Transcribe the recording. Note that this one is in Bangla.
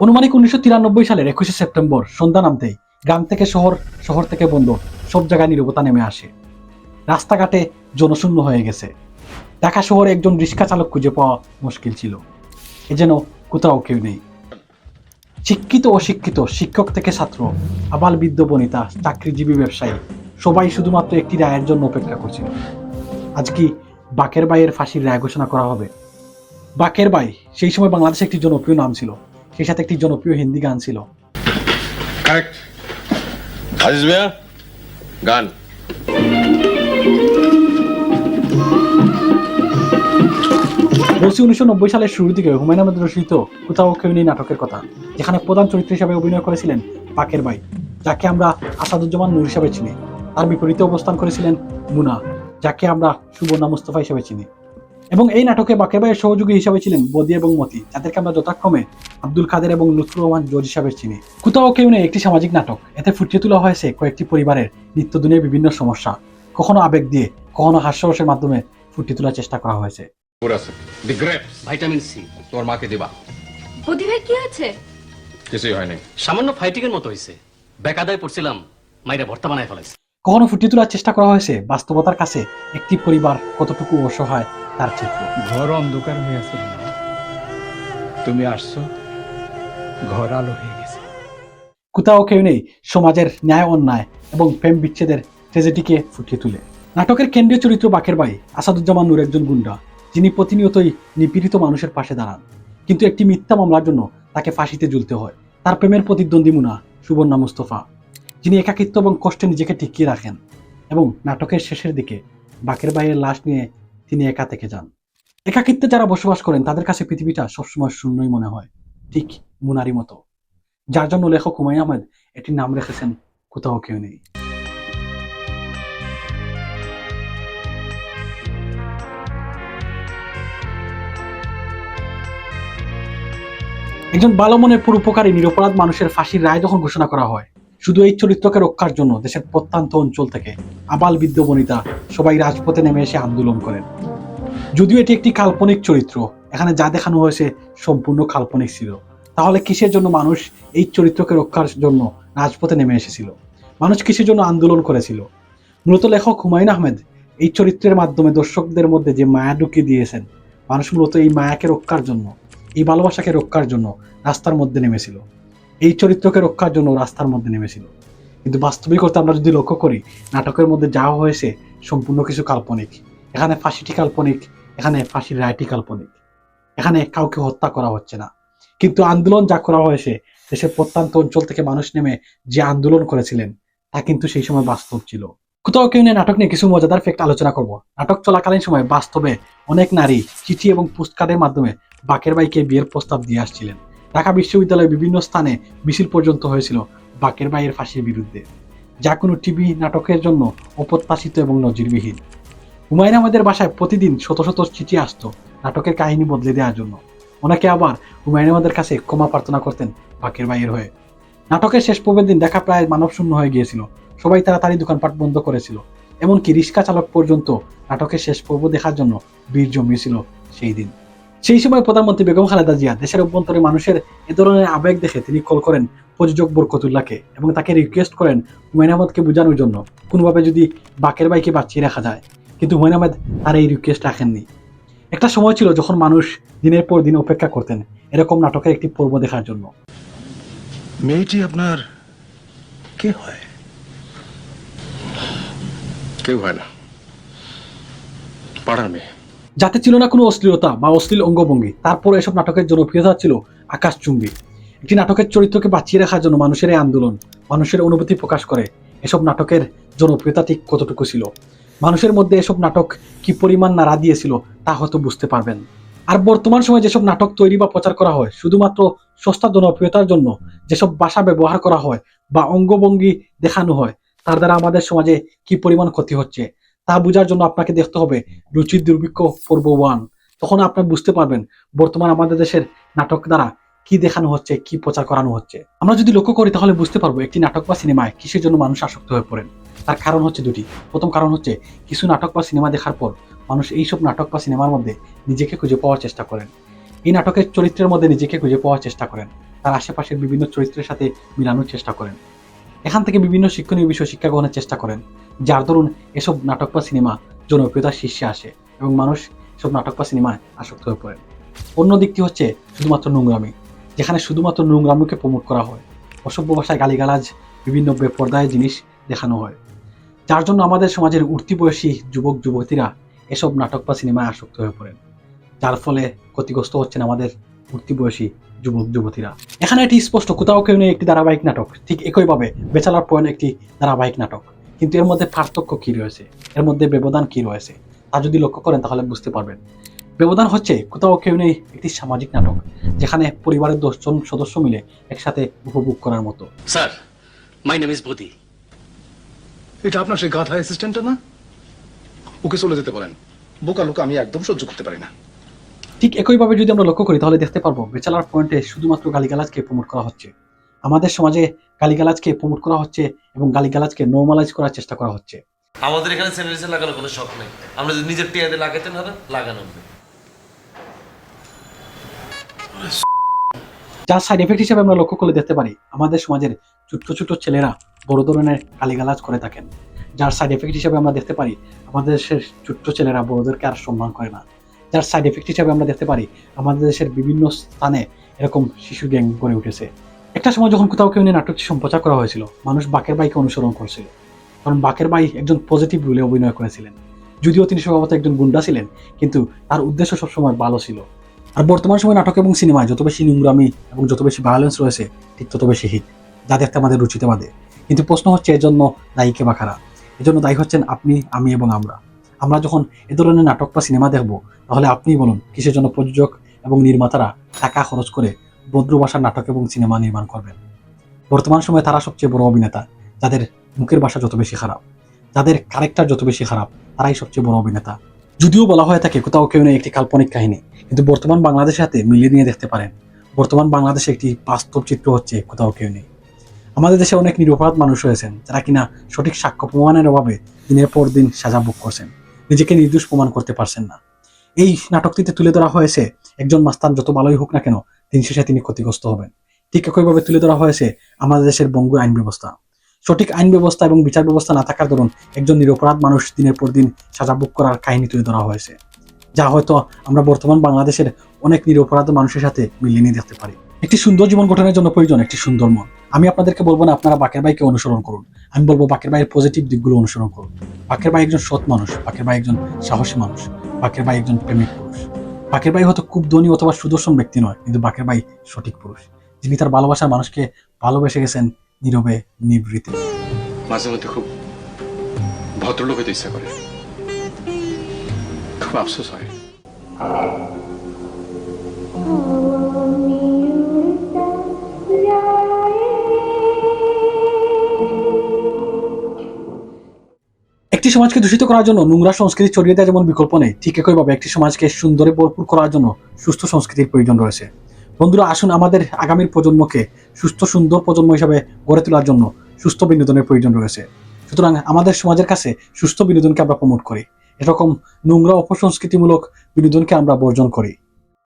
অনুমানিক উনিশশো তিরানব্বই সালের একুশে সেপ্টেম্বর, সন্ধ্যা নামতেই গ্রাম থেকে শহর শহর থেকে বন্দর, সব জায়গায় নিরবতা নেমে আসে। রাস্তাঘাটে জনশূন্য হয়ে গেছে। ঢাকা শহরে একজন রিক্সা চালক খুঁজে পাওয়া মুশকিল ছিল। এ যেন কোথাও কেউ নেই। শিক্ষিত অশিক্ষিত, শিক্ষক থেকে ছাত্র, আবাল বৃদ্ধ বনিতা, চাকরিজীবী ব্যবসায়ী, সবাই শুধুমাত্র একটি রায়ের জন্য অপেক্ষা করছিল আজ কি বাকের বাইয়ের ফাঁসির রায় ঘোষণা করা হবে? বাকের বাই সেই সময় বাংলাদেশে একটি জনপ্রিয় নাম ছিল। সেই সাথে একটি জনপ্রিয় হিন্দি গান ছিল। গান। বলছি উনিশশো নব্বই সালের শুরুর দিকে হুমায়ুন আহমেদ রচিত কোথাও কেউ নেই নাটকের কথা যেখানে প্রধান চরিত্র হিসাবে অভিনয় করেছিলেন পাকের বাই যাকে আমরা আসাদুজ্জামান নূর হিসাবে চিনি। তার বিপরীতে অবস্থান করেছিলেন মুনা যাকে আমরা সুবর্ণা মুস্তফা হিসেবে চিনি। এবং এই নাটকে বাকের ভাইয়ের সহযোগী হিসাবে ছিলেন বদি এবং মতি যাদেরকে আমরা যথাক্রমে আব্দুল কাদের এবং লুৎফুর রহমান জজ হিসাবে চিনি। কোথাও কেউ নেই একটি সামাজিক নাটক। এতে ফুটিয়ে তোলা হয়েছে কয়েকটি পরিবারের নিত্যদিনের বিভিন্ন সমস্যা। কখনো আবেগ দিয়ে কখনো হাস্যরসের মাধ্যমে ফুটিয়ে তোলার চেষ্টা করা হয়েছে। ভাইটামিন সি তোর মাকে দিবা। বদি ভাই কি হয়েছে? কিছুই হয় নাই সামান্য ফাইটিং এর মতো হয়েছে বেকাদায় পড়ছিলাম মাইরা ভর্তা বানায় ফেলাইছে। কখনো ফুটিয়ে তোলার চেষ্টা করা হয়েছে? বাস্তবতার কাছে একটি পরিবার কতটুকু অসহায় তার চিত্র। ঘর অন্ধকার হয়ে আছে তুমি আসছো ঘর আলো হয়ে গেছে। কোথাও কেউ নেই সমাজের ন্যায় অন্যায় এবং প্রেম বিচ্ছেদের ট্রেজেডিকে ফুটিয়ে তুলে। নাটকের কেন্দ্রীয় চরিত্র বাকের ভাই আসাদুজ্জামান নূর একজন গুন্ডা যিনি প্রতিনিয়তই নিপীড়িত মানুষের পাশে দাঁড়ান। কিন্তু একটি মিথ্যা মামলার জন্য তাকে ফাঁসিতে ঝুলতে হয়। তার প্রেমের প্রতিদ্বন্দ্বী মুনা সুবর্ণা মুস্তফা। যিনি একাকিত্ব এবং কষ্টে নিজেকে টিকিয়ে রাখেন এবং নাটকের শেষের দিকে বাকের ভাইয়ের লাশ নিয়ে তিনি একা থেকে যান। একাকিত্বে যারা বসবাস করেন, তাদের কাছে পৃথিবীটা সবসময় শূন্যই মনে হয়, ঠিক মুনারি মতো। যার জন্য লেখক হুমায়ুন আহমেদ এটির নাম রেখেছেন, কোথাও কেউ নেই। একজন ভালো মনের পুরোপকারী, নিরপরাধ মানুষের ফাঁসির রায় যখন ঘোষণা করা হয় শুধু এই চরিত্রকে রক্ষার জন্য দেশের প্রত্যন্ত অঞ্চল থেকে আবাল বৃদ্ধ বনিতা সবাই রাজপথে নেমে এসে আন্দোলন করেন। যদিও এটি একটি কাল্পনিক চরিত্র, এখানে যা দেখানো হয়েছে সম্পূর্ণ কাল্পনিক ছিল। তাহলে কিসের জন্য মানুষ এই চরিত্রকে রক্ষার জন্য রাজপথে নেমে এসেছিল? মানুষ কিসের জন্য আন্দোলন করেছিল? মূলত লেখক হুমায়ুন আহমেদ এই চরিত্রের মাধ্যমে দর্শকদের মধ্যে যে মায়া ঢুকিয়ে দিয়েছেন, মানুষ মূলত এই মায়াকে রক্ষার জন্য, এই ভালোবাসাকে রক্ষার জন্য রাস্তার মধ্যে নেমেছিল। এই চরিত্রকে রক্ষার জন্য রাস্তার মধ্যে নেমেছিল। কিন্তু বাস্তবিকতা আমরা যদি লক্ষ্য করি, নাটকের মধ্যে যা হয়েছে সম্পূর্ণ কিছু কাল্পনিক। এখানে ফাঁসিটি কাল্পনিক, এখানে ফাঁসির রায়টি কাল্পনিক। এখানে কাউকে হত্যা করা হচ্ছে না। কিন্তু আন্দোলন যা করা হয়েছে, দেশের প্রত্যন্ত অঞ্চল থেকে মানুষ নেমে যে আন্দোলন করেছিলেন, তা কিন্তু সেই সময় বাস্তব ছিল। কোথাও কেউ নিয়ে নাটক নিয়ে কিছু মজাদার ফেক্ট আলোচনা করব। নাটক চলাকালীন সময় বাস্তবে অনেক নারী চিঠি এবং পুস্টকার্ডের মাধ্যমে বাকের বাইকে বিয়ের প্রস্তাব দিয়ে আসছিলেন। ঢাকা বিশ্ববিদ্যালয়ের বিভিন্ন স্থানে মিছিল পর্যন্ত হয়েছিল বাকের বাইয়ের ফাঁসির বিরুদ্ধে, যা কোনো টিভি নাটকের জন্য অপ্রত্যাশিত এবং নজিরবিহীন। হুমায়ুন আহমেদের বাসায় প্রতিদিন শত শত চিঠি আসতো নাটকের কাহিনী বদলে দেওয়ার জন্য। অনেকে আবার হুমায়ুন আহমেদের কাছে ক্ষমা প্রার্থনা করতেন বাকের বাইয়ের হয়ে। নাটকের শেষ পর্বের দিন দেখা প্রায় মানবশূন্য হয়ে গিয়েছিল। সবাই তারা তাড়াতাড়ি দোকানপাট বন্ধ করেছিল, এমনকি রিক্সা চালক পর্যন্ত নাটকের শেষ পর্ব দেখার জন্য ভিড় জমিয়েছিল সেই দিন। সেই সময় প্রধানমন্ত্রী বেগম খালেদা জিয়া দেশের অভ্যন্তরে মানুষের এ ধরনের আবেগ দেখে তিনি কল করেন প্রযোজক বরকতুল্লাহকে এবং তাকে রিকোয়েস্ট করেন হুমায়ুন আহমদকে বোঝানোর জন্য। কোনোভাবে যদি বাকের বাইকে বাঁচিয়ে রাখা যায়। কিন্তু হুমায়ুন আহমেদ তার এই রিকোয়েস্ট রাখেননি। একটা সময় ছিল যখন মানুষ দিনের পর দিন অপেক্ষা করতেন এরকম নাটকের একটি পর্ব দেখার জন্য। মেয়েটি আপনার কে হয়? কেউ হয় না। পাড়ার মেয়ে। যাতে ছিল না কোনো অশ্লীলতা বা অশ্লীল অঙ্গভঙ্গি। তারপর এসব নাটকের জনপ্রিয়তা ছিল আকাশচুম্বী। একটি নাটকের চরিত্রকে বাঁচিয়ে রাখার জন্য মানুষের এই আন্দোলন, মানুষের অনুভূতি প্রকাশ করে। এসব নাটকের জনপ্রিয়তা ঠিক কতটুকু ছিল? মানুষের মধ্যে এসব নাটক কি পরিমাণ নাড়া দিয়েছিল তা হয়তো বুঝতে পারবেন। আর বর্তমান সময়ে যেসব নাটক তৈরি বা প্রচার করা হয়, শুধুমাত্র সস্তা জনপ্রিয়তার জন্য যেসব ভাষা ব্যবহার করা হয় বা অঙ্গভঙ্গি দেখানো হয়, তার দ্বারা আমাদের সমাজে কি পরিমাণ ক্ষতি হচ্ছে? তা বোঝার জন্য আপনাকে দেখতে হবে। রুচির দুর্ভিক্ষ পর্ব ওয়ান। তখন আপনি বুঝতে পারবেন বর্তমান আমাদের দেশের নাটক দ্বারা কি দেখানো হচ্ছে, কি প্রচার করানো হচ্ছে। আমরা যদি লক্ষ্য করি, তাহলে বুঝতে পারব একটি নাটক বা সিনেমায় কিসের জন্য মানুষ আসক্ত হয়ে পড়েন। তার কারণ হচ্ছে দুটি। প্রথম কারণ হচ্ছে, কিছু নাটক বা সিনেমা দেখার পর মানুষ এইসব নাটক বা সিনেমার মধ্যে নিজেকে খুঁজে পাওয়ার চেষ্টা করেন। এই নাটকের চরিত্রের মধ্যে নিজেকে খুঁজে পাওয়ার চেষ্টা করেন। তার আশেপাশের বিভিন্ন চরিত্রের সাথে মিলানোর চেষ্টা করেন। এখান থেকে বিভিন্ন শিক্ষণীয় বিষয় শিক্ষা গ্রহণের চেষ্টা করেন। যার দরুন এসব নাটক বা সিনেমা জনপ্রিয়তার শীর্ষে আসে এবং মানুষ এসব নাটক বা সিনেমায় আসক্ত হয়ে পড়ে। অন্য দিকটি হচ্ছে শুধুমাত্র নোংরামি, যেখানে শুধুমাত্র নোংরামিকে প্রমোট করা হয়। অসভ্য ভাষায় গালিগালাজ, বিভিন্ন বেপর্দায় জিনিস দেখানো হয়। যার জন্য আমাদের সমাজের উঠতি বয়সী যুবক, যুবতীরা এসব নাটক বা সিনেমায় আসক্ত হয়ে পড়েন, যার ফলে ক্ষতিগ্রস্ত হচ্ছেন আমাদের উঠতি বয়সী যুবক, যুবতীরা। এখানে এটি স্পষ্ট, কোথাও কেউ নেই একটি ধারাবাহিক নাটক, ঠিক একইভাবে বেচালার পয়েন্ট একটি ধারাবাহিক নাটক। কিন্তু এর মধ্যে পার্থক্য কি রয়েছে? এর মধ্যে ব্যবধান কি রয়েছে? তা যদি লক্ষ্য করেন তাহলে বুঝতে পারবেন। ব্যবধান হচ্ছে কোথাও কেউ নেই একটি সামাজিক নাটক যেখানে পরিবারের দশজন সদস্য মিলে একসাথে উপভোগ করার মতো। Sir my name is Badi এটা আপনার সেই গাধা অ্যাসিস্ট্যান্টটা না? ওকে চলে যেতে বলেন। বোকা লোক আমি একদম সহ্য করতে পারি না। ঠিক একইভাবে যদি আমরা লক্ষ্য করি তাহলে দেখতে পারব বেচালার পয়েন্টে শুধুমাত্র গালিগালাজকে প্রমোট করা হচ্ছে। আমাদের সমাজে গালিগালাজকে প্রমোট করা হচ্ছে এবং গালিগালাজকে নর্মালাইজ করার চেষ্টা করা হচ্ছে। আমাদের এখানে স্যানিটাইজার লাগানোর কোনো শখ নেই। আমরা যদি নিজের টিয়াতে লাগাতেন হবে লাগানো যার সাইড এফেক্ট হিসেবে আমরা লক্ষ্য করলে দেখতে পারি আমাদের সমাজের ছোট্ট ছোট্ট ছেলেরা বড় ধরনের গালিগালাজ করে থাকেন। যার সাইড এফেক্ট হিসেবে আমরা দেখতে পারি আমাদের দেশের ছোট্ট ছেলেরা বড়দেরকে আর সম্মান করে না। যার সাইড এফেক্ট হিসেবে আমরা দেখতে পারি আমাদের দেশের বিভিন্ন স্থানে এরকম শিশু গ্যাং গড়ে উঠেছে। একটা সময় যখন কোথাও কেউ নিয়ে নাটকটি সম্প্রচার করা হয়েছিল, মানুষ বাকের বাইকে অনুসরণ করছিল। কারণ বাকের বাই একজন পজিটিভ রোলে অভিনয় করেছিলেন। যদিও তিনি স্বভাবত একজন গুন্ডা ছিলেন, কিন্তু তার উদ্দেশ্য সবসময় ভালো ছিল। আর বর্তমান সময় নাটক এবং সিনেমায় যত বেশি নোংরামি এবং যত বেশি ভায়োলেন্স রয়েছে, ঠিক তত বেশি হিট যা দেখতে আমাদের রুচিতে বাদে কিন্তু প্রশ্ন হচ্ছে এর জন্য দায়ী কে বা খারা এজন্য দায়ী হচ্ছেন আপনি, আমি এবং আমরা। আমরা যখন এ ধরনের নাটক বা সিনেমা দেখব, তাহলে আপনি বলুন, কিসের জন্য প্রযোজক এবং নির্মাতারা টাকা খরচ করে ভদ্র নাটক এবং সিনেমা নির্মাণ করবেন। বর্তমান সময়ে তারা সবচেয়ে বড় অভিনেতা। যাদের মুখের ভাষা যত বেশি খারাপ, যাদের ক্যারেক্টার যত বেশি খারাপ, তারাই সবচেয়ে বড় অভিনেতা। যদিও বলা হয়ে থাকে, কোথাও কেউ নেই একটি কাল্পনিক কাহিনী, কিন্তু বর্তমান বাংলাদেশের সাথে মিলিয়ে নিয়ে দেখতে পারেন। বর্তমান বাংলাদেশে একটি বাস্তব চিত্র হচ্ছে, কোথাও কেউ নেই। আমাদের দেশে অনেক নিরপরাধ মানুষ রয়েছেন, যারা কিনা সঠিক সাক্ষ্য প্রমাণের অভাবে দিনের পর দিন সাজা ভোগ করছেন। নিজেকে নির্দোষ প্রমাণ করতে পারছেন না। এই নাটকটিতে তুলে ধরা হয়েছে, একজন মাস্তান যত ভালোই হোক না কেন দিন শেষে তিনি ক্ষতিগ্রস্ত হবেন। ঠিক একইভাবে তুলে ধরা হয়েছে আমাদের দেশের বঙ্গ আইন ব্যবস্থা। সঠিক আইন ব্যবস্থা এবং বিচার ব্যবস্থা না থাকার দরুন একজন নিরপরাধ মানুষ দিনের পর দিন সাজা ভোগ করার কাহিনী তুলে ধরা হয়েছে। যা হয়তো আমরা বর্তমান বাংলাদেশের অনেক নিরপরাধ মানুষের সাথে মিলিয়ে নিয়ে দেখতে পারি। একটি সুন্দর জীবন গঠনের জন্য প্রয়োজন একটি সুন্দর মন। আমি আপনাদেরকে বলব না, আপনারা বাকের ভাইকে অনুসরণ করুন। আমি বলব বাকের ভাইয়ের পজিটিভ দিকগুলো অনুসরণ করুন। বাকের ভাই একজন সৎ মানুষ, বাকের ভাই একজন সাহসী মানুষ, বাকের ভাই একজন প্রেমিক। বাকের ভাই হয়তো খুব ধনী অথবা সুদর্শন ব্যক্তি নয় কিন্তু বাকের ভাই সঠিক পুরুষ। যিনি তার ভালোবাসার মানুষকে ভালোবেসে গেছেন নীরবে নিবৃতে। মাঝে মধ্যে খুব ভদ্রলোক হতে ইচ্ছা করে। খুব আফসোস হয়। একটি সমাজকে দূষিত করার জন্য নোংরা সংস্কৃতি ছড়িয়ে দেওয়া যেমন বিকল্প নেই, ঠিক একইভাবে একটি সমাজকে সুন্দরে ভরপুর করার জন্য সুস্থ সংস্কৃতির প্রয়োজন রয়েছে। বন্ধুরা, আসুন আমাদের আগামীর প্রজন্মকে সুস্থ, সুন্দর প্রজন্ম হিসাবে গড়ে তোলার জন্য সুস্থ বিনোদনের প্রয়োজন রয়েছে। সুতরাং আমাদের সমাজের কাছে সুস্থ বিনোদনকে আমরা প্রমোট করি। এরকম নোংরা অপসংস্কৃতিমূলক বিনোদনকে আমরা বর্জন করি।